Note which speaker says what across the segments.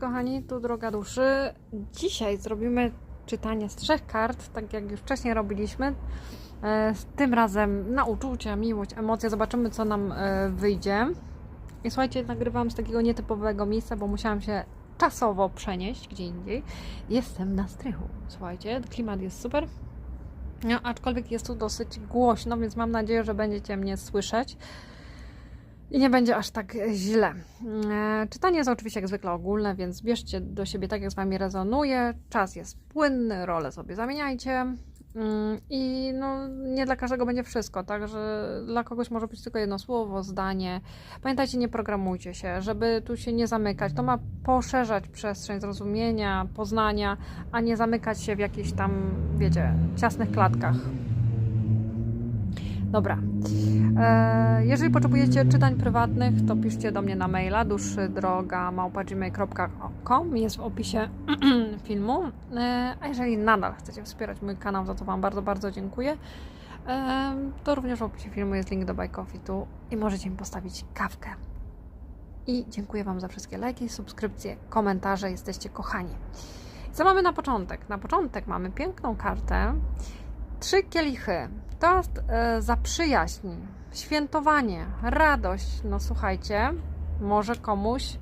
Speaker 1: Kochani, tu droga duszy. Dzisiaj zrobimy czytanie z trzech kart, tak jak już wcześniej robiliśmy. E, Tym razem na uczucia, miłość, emocje. Zobaczymy, co nam e, wyjdzie. I słuchajcie, nagrywam z takiego nietypowego miejsca, bo musiałam się czasowo przenieść gdzie indziej. Jestem na strychu. Słuchajcie, klimat jest super. No, aczkolwiek jest tu dosyć głośno, więc mam nadzieję, że będziecie mnie słyszeć. I nie będzie aż tak źle. E, Czytanie jest oczywiście jak zwykle ogólne, więc bierzcie do siebie tak, jak z Wami rezonuje. Czas jest płynny, role sobie zamieniajcie. Mm, I no, nie dla każdego będzie wszystko, także dla kogoś może być tylko jedno słowo, zdanie. Pamiętajcie, nie programujcie się, żeby tu się nie zamykać. To ma poszerzać przestrzeń zrozumienia, poznania, a nie zamykać się w jakichś tam, wiecie, ciasnych klatkach. Dobra. E, Jeżeli potrzebujecie czytań prywatnych, to piszcie do mnie na maila duszydroga.gmail.com jest w opisie filmu. E, A jeżeli nadal chcecie wspierać mój kanał, za to Wam bardzo, bardzo dziękuję. E, To również w opisie filmu jest link do Buy Coffee tu i możecie mi postawić kawkę. I dziękuję Wam za wszystkie lajki, subskrypcje, komentarze. Jesteście kochani. Co mamy na początek? Na początek mamy piękną kartę. Trzy kielichy. To e, zaprzyjaźń, świętowanie, radość. No słuchajcie, może komuś,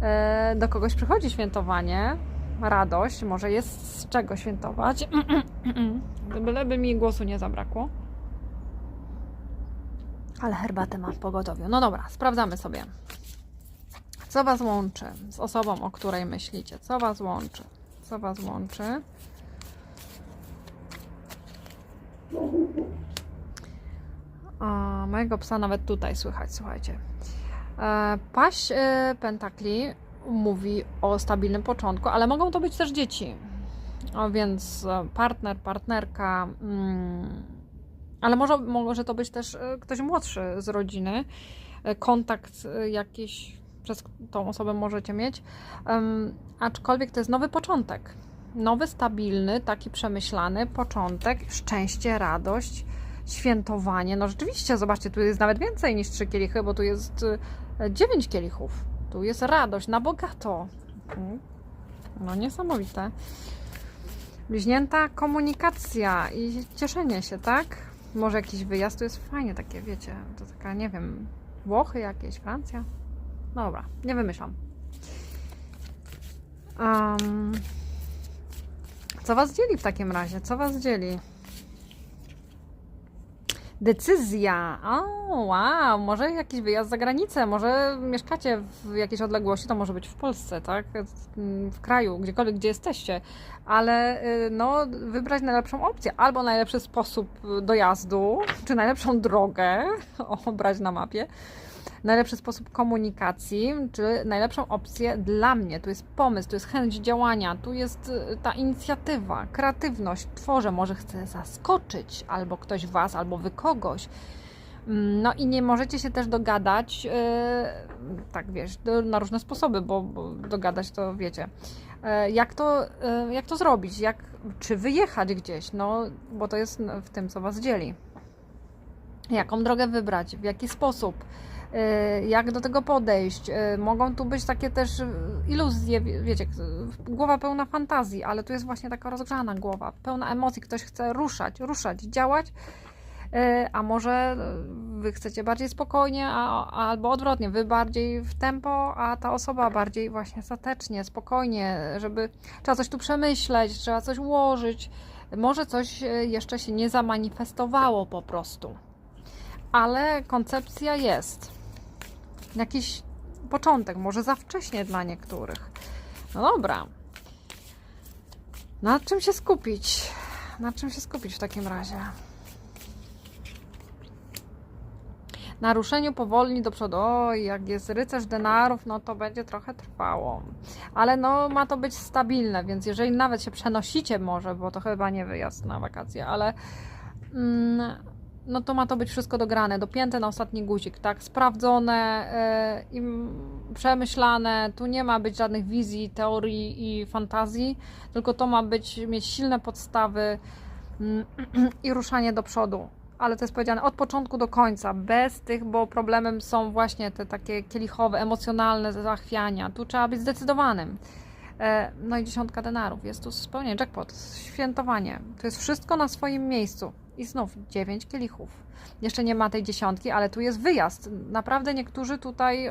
Speaker 1: e, do kogoś przychodzi świętowanie, radość, może jest z czego świętować. Byleby mi głosu nie zabrakło. Ale herbatę mam w pogotowiu. No dobra, sprawdzamy sobie. Co Was łączy z osobą, o której myślicie? Co Was łączy? Co Was łączy? A, mojego psa nawet tutaj słychać, słuchajcie. E, paść e, pentakli mówi o stabilnym początku, ale mogą to być też dzieci. A więc e, partner, partnerka, mm, ale może, może to być też e, ktoś młodszy z rodziny. E, kontakt jakiś przez tą osobę możecie mieć. Aczkolwiek to jest nowy początek. Nowy, stabilny, taki przemyślany początek, szczęście, radość, świętowanie. No rzeczywiście, zobaczcie, tu jest nawet więcej niż trzy kielichy, bo tu jest y, dziewięć kielichów. Tu jest radość na bogato. Mhm. No niesamowite. Bliźnięta komunikacja i cieszenie się, tak? Może jakiś wyjazd, to jest fajnie takie, wiecie, to taka, nie wiem, Włochy jakieś, Francja? No dobra, nie wymyślam. Um, co Was dzieli w takim razie? Co Was dzieli? Decyzja. O, wow, może jakiś wyjazd za granicę, może mieszkacie w jakiejś odległości, to może być w Polsce, tak? W kraju, gdziekolwiek, gdzie jesteście, ale y, no, wybrać najlepszą opcję, albo najlepszy sposób dojazdu, czy najlepszą drogę, obrać na mapie, najlepszy sposób komunikacji, czy najlepszą opcję dla mnie. Tu jest pomysł, tu jest chęć działania, tu jest y, ta inicjatywa, kreatywność. Tworzę, może chcę zaskoczyć albo ktoś Was, albo Wy kogoś. Mm, No i nie możecie się też dogadać, yy, tak wiesz, do, na różne sposoby, bo, bo dogadać to wiecie. Yy, jak, to, yy, jak to zrobić? Jak, czy wyjechać gdzieś? No, bo to jest w tym, co Was dzieli. Jaką drogę wybrać? W jaki sposób? Y, jak do tego podejść. Y, Mogą tu być takie też iluzje, wie- wiecie, głowa pełna fantazji, ale tu jest właśnie taka rozgrzana głowa, pełna emocji. Ktoś chce ruszać, ruszać, działać, y, a może wy chcecie bardziej spokojnie, a, albo odwrotnie, wy bardziej w tempo, a ta osoba bardziej właśnie statecznie, spokojnie, żeby trzeba coś tu przemyśleć, trzeba coś ułożyć. Może coś jeszcze się nie zamanifestowało po prostu ale koncepcja jest. Jakiś początek, może za wcześnie dla niektórych. No dobra. Na czym się skupić? Na czym się skupić w takim razie? Na ruszeniu powolni do przodu. Oj, jak jest rycerz denarów, no to będzie trochę trwało. Ale no, ma to być stabilne, więc jeżeli nawet się przenosicie może, bo to chyba nie wyjazd na wakacje, ale mm, no to ma to być wszystko dograne, dopięte na ostatni guzik, tak? Sprawdzone yy, i przemyślane. Tu nie ma być żadnych wizji, teorii i fantazji, tylko to ma być mieć silne podstawy mm, i ruszanie do przodu. ale to jest powiedziane od początku do końca, bez tych, bo problemem są właśnie te takie kielichowe, emocjonalne zachwiania. Tu trzeba być zdecydowanym. E, No i dziesiątka denarów. Jest tu spełnienie, jackpot, świętowanie. To jest wszystko na swoim miejscu. I znów dziewięć kielichów. Jeszcze nie ma tej dziesiątki, ale tu jest wyjazd. Naprawdę niektórzy tutaj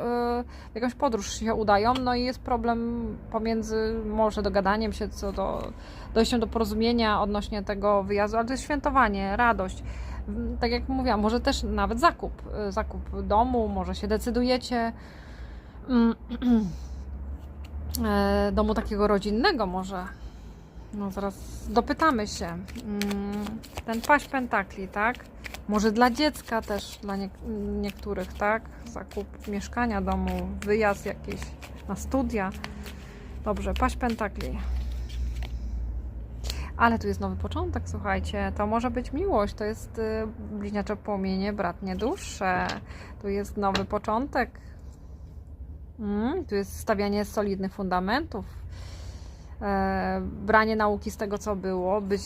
Speaker 1: w jakąś podróż się udają, no i jest problem pomiędzy może dogadaniem się co do dojściem do porozumienia odnośnie tego wyjazdu, ale to jest świętowanie, radość. Mm, Tak jak mówiłam, może też nawet zakup, e, zakup domu, może się decydujecie. Mm, e, domu takiego rodzinnego może. No zaraz dopytamy się. Mm, Ten paść pentakli, tak? Może dla dziecka też, dla nie, niektórych, tak? Zakup mieszkania, domu, wyjazd jakiś na studia. Dobrze, paść pentakli. Ale tu jest nowy początek, słuchajcie. To może być miłość, to jest y, bliźniacze płomienie, bratnie dusze. Tu jest nowy początek. Mm, tu jest stawianie solidnych fundamentów. E, branie nauki z tego, co było, być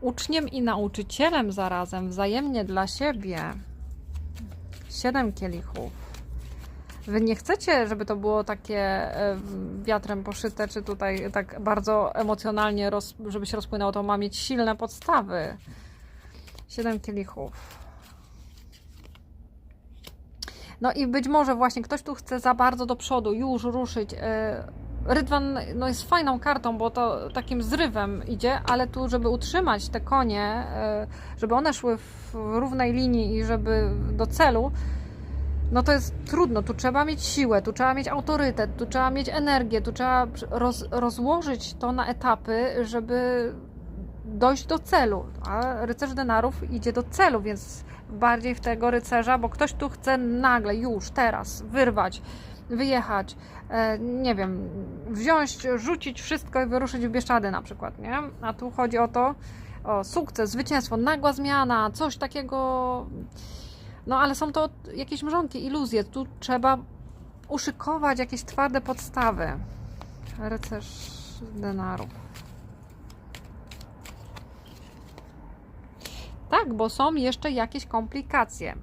Speaker 1: uczniem i nauczycielem zarazem, wzajemnie dla siebie. Siedem kielichów. Wy nie chcecie, żeby to było takie e, wiatrem poszyte, czy tutaj tak bardzo emocjonalnie, roz, żeby się rozpłynęło, to ma mieć silne podstawy. Siedem kielichów. No i być może właśnie ktoś tu chce za bardzo do przodu, już ruszyć. e, Rydwan no jest fajną kartą, bo to takim zrywem idzie, ale tu, żeby utrzymać te konie, e, żeby one szły w równej linii i żeby do celu, no to jest trudno. Tu trzeba mieć siłę, tu trzeba mieć autorytet, tu trzeba mieć energię, tu trzeba roz, rozłożyć to na etapy, żeby dojść do celu. A rycerz denarów idzie do celu, więc bardziej w tego rycerza, bo ktoś tu chce nagle, już, teraz wyrwać, wyjechać, e, nie wiem, wziąć, rzucić wszystko i wyruszyć w Bieszczady na przykład, nie? A tu chodzi o to, o sukces, zwycięstwo, nagła zmiana, coś takiego. No ale są to jakieś mrzonki, iluzje. Tu trzeba uszykować jakieś twarde podstawy. Rycerz denarów. Tak, bo są jeszcze jakieś komplikacje.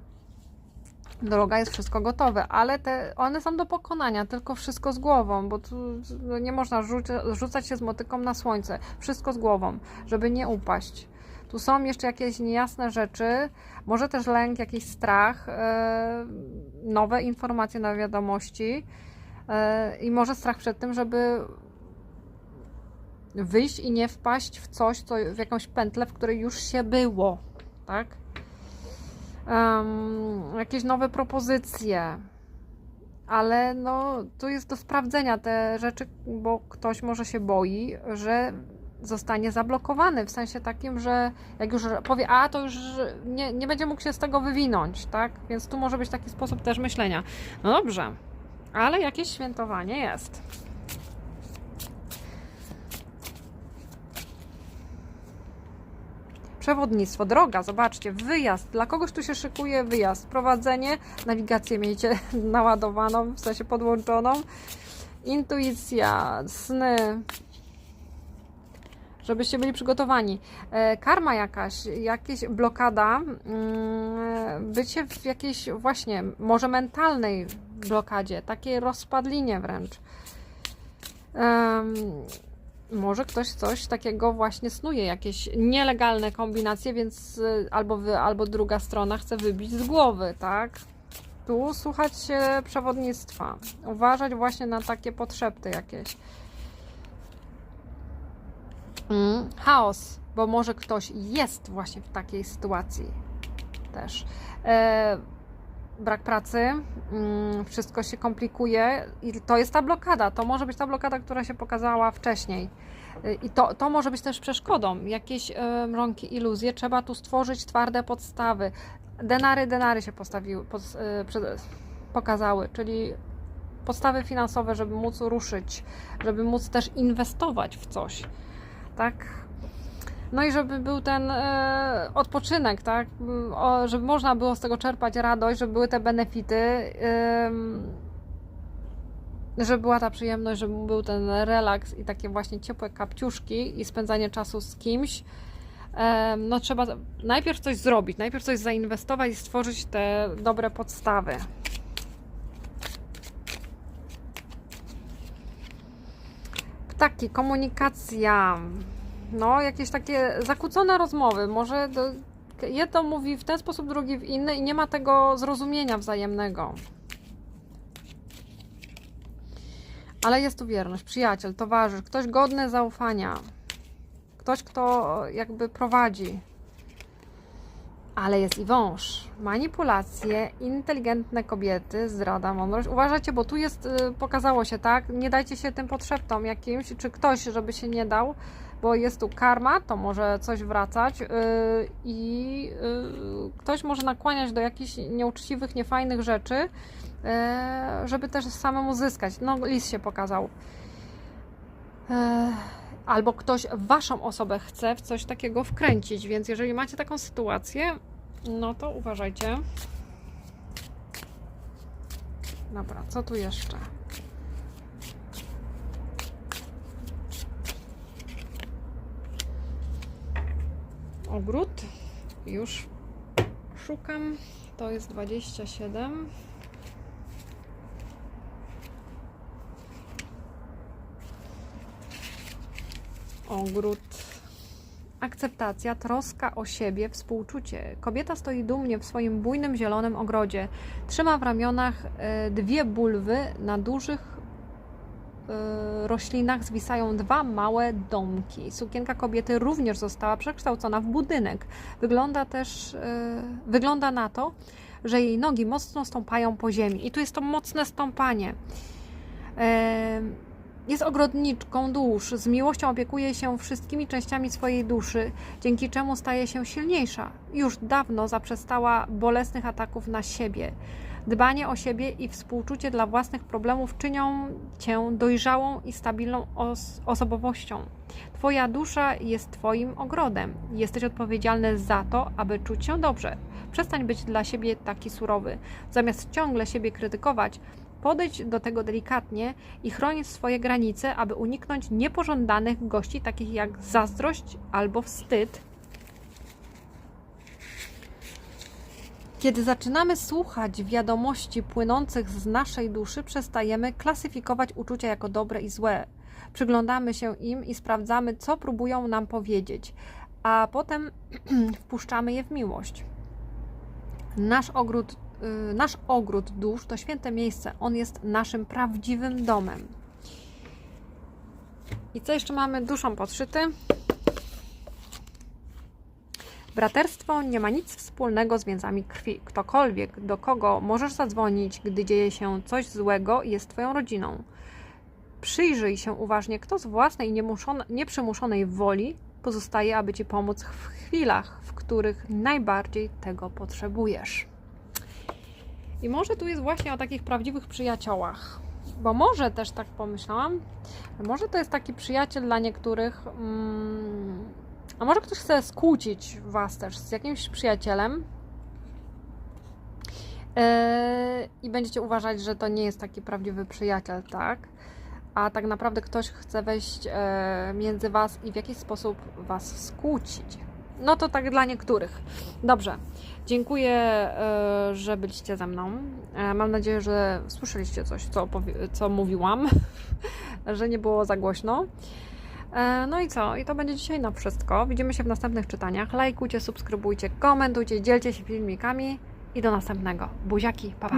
Speaker 1: Droga jest wszystko gotowe, ale te, one są do pokonania, tylko wszystko z głową, bo tu no, nie można rzuca, rzucać się z motyką na słońce. Wszystko z głową, żeby nie upaść. Tu są jeszcze jakieś niejasne rzeczy, może też lęk, jakiś strach, e, nowe informacje na wiadomości e, i może strach przed tym, żeby wyjść i nie wpaść w coś, co, w jakąś pętlę, w której już się było, tak? Em, jakieś nowe propozycje, ale no, tu jest do sprawdzenia te rzeczy, bo ktoś może się boi, że zostanie zablokowany w sensie takim, że jak już powie A, to już nie, nie będzie mógł się z tego wywinąć, tak? Więc tu może być taki sposób też myślenia. No dobrze, ale jakieś świętowanie jest. Przewodnictwo, droga, zobaczcie, wyjazd. Dla kogoś tu się szykuje wyjazd, prowadzenie, nawigację miejcie naładowaną, w sensie podłączoną, intuicja, sny, żebyście byli przygotowani. E, karma jakaś, jakaś blokada, mm, bycie w jakiejś właśnie, może mentalnej blokadzie, takiej rozpadlinie wręcz. Może ktoś coś takiego właśnie snuje, jakieś nielegalne kombinacje, więc y, albo wy, albo druga strona chce wybić z głowy, tak? Tu słuchać się przewodnictwa, uważać właśnie na takie potrzepy jakieś. Mm, chaos, bo może ktoś jest właśnie w takiej sytuacji też. E, brak pracy, mm, wszystko się komplikuje i to jest ta blokada. To może być ta blokada, która się pokazała wcześniej. Y, I to, to może być też przeszkodą. Jakieś e, mrąki, iluzje. Trzeba tu stworzyć twarde podstawy. Denary, denary się postawiły, pos, przed- pokazały, czyli podstawy finansowe, żeby móc ruszyć, żeby móc też inwestować w coś. Tak? No i żeby był ten e, odpoczynek, tak? O, żeby można było z tego czerpać radość, żeby były te benefity, ym, żeby była ta przyjemność, żeby był ten relaks i takie właśnie ciepłe kapciuszki i spędzanie czasu z kimś. no trzeba najpierw coś zrobić, najpierw coś zainwestować i stworzyć te dobre podstawy. Ptaki, komunikacja, no jakieś takie zakłócone rozmowy, może do, jedno mówi w ten sposób, drugi w inny i nie ma tego zrozumienia wzajemnego. Ale jest tu wierność, przyjaciel, towarzysz, ktoś godny zaufania, ktoś, kto jakby prowadzi. Ale jest i wąż. Manipulacje, inteligentne kobiety, zdrada, mądrość. Uważajcie, bo tu jest, y, pokazało się, tak? Nie dajcie się tym podszeptom jakimś, czy ktoś, żeby się nie dał, bo jest tu karma, to może coś wracać yy, i yy, ktoś może nakłaniać do jakichś nieuczciwych, niefajnych rzeczy, yy, żeby też samemu zyskać. No, lis się pokazał. Albo ktoś waszą osobę chce w coś takiego wkręcić, więc jeżeli macie taką sytuację, no to uważajcie. Dobra, co tu jeszcze? Ogród. Już szukam. To jest 27. Ogród. Akceptacja, troska o siebie, współczucie. Kobieta stoi dumnie w swoim bujnym zielonym ogrodzie. Trzyma w ramionach e, dwie bulwy, na dużych roślinach zwisają dwa małe domki. Sukienka kobiety również została przekształcona w budynek. Wygląda też, e, wygląda na to, że jej nogi mocno stąpają po ziemi. I tu jest to mocne stąpanie. Jest ogrodniczką dusz, z miłością opiekuje się wszystkimi częściami swojej duszy, dzięki czemu staje się silniejsza. Już dawno zaprzestała bolesnych ataków na siebie. Dbanie o siebie i współczucie dla własnych problemów czynią cię dojrzałą i stabilną os osobowością. Twoja dusza jest Twoim ogrodem. Jesteś odpowiedzialny za to, aby czuć się dobrze. Przestań być dla siebie taki surowy. Zamiast ciągle siebie krytykować, Podejdź do tego delikatnie i chroń swoje granice, aby uniknąć niepożądanych gości, takich jak zazdrość albo wstyd. Kiedy zaczynamy słuchać wiadomości płynących z naszej duszy, przestajemy klasyfikować uczucia jako dobre i złe. Przyglądamy się im i sprawdzamy, co próbują nam powiedzieć, a potem wpuszczamy je w miłość. Nasz ogród nasz ogród dusz to święte miejsce. On jest naszym prawdziwym domem. I co jeszcze mamy duszą podszyty? Braterstwo nie ma nic wspólnego z więzami krwi. Ktokolwiek, do kogo możesz zadzwonić, gdy dzieje się coś złego, jest Twoją rodziną. Przyjrzyj się uważnie, kto z własnej nieprzymuszonej woli pozostaje, aby Ci pomóc w chwilach, w których najbardziej tego potrzebujesz. I może tu jest właśnie o takich prawdziwych przyjaciołach. Bo może też tak pomyślałam, może to jest taki przyjaciel dla niektórych. Mm, a może ktoś chce skłócić Was też z jakimś przyjacielem. Yy, I będziecie uważać, że to nie jest taki prawdziwy przyjaciel, tak? A tak naprawdę ktoś chce wejść yy, między Was i w jakiś sposób Was skłócić. No to tak dla niektórych. Dobrze. Dziękuję, e, że byliście ze mną. E, mam nadzieję, że słyszeliście coś, co, co mówiłam, że nie było za głośno. E, no i co? I to będzie dzisiaj na wszystko. Widzimy się w następnych czytaniach. Lajkujcie, subskrybujcie, komentujcie, dzielcie się filmikami i do następnego. Buziaki, pa pa!